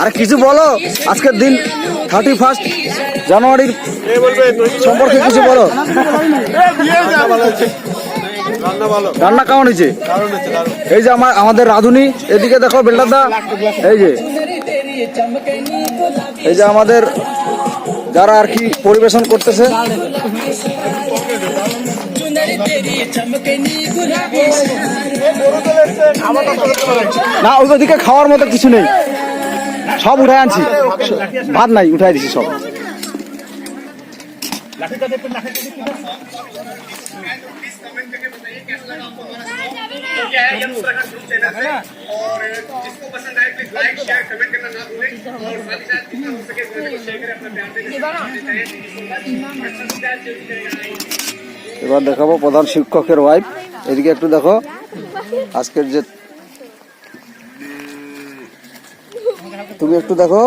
আরে কিছু বলো? আজকের দিন থার্টি ফার্স্ট জানুয়ারির সম্পর্কে কিছু বলো। রান্না কেমন হয়েছে? এই যে আমার আমাদের রাধুনি, এদিকে দেখো বেলদাদা এই যে। এই যে আমাদের যারা আর কি পরিবেশন করতেছে। না ওদিকে খাওয়ার মতো কিছু নেই। সব উঠায় আনছি। ভাত নাই উঠাই দিছি সব। এবার দেখাবো প্রধান শিক্ষকের ওয়াইফ এদিকে একটু দেখো। আজকের যে তুমি একটু দেখো।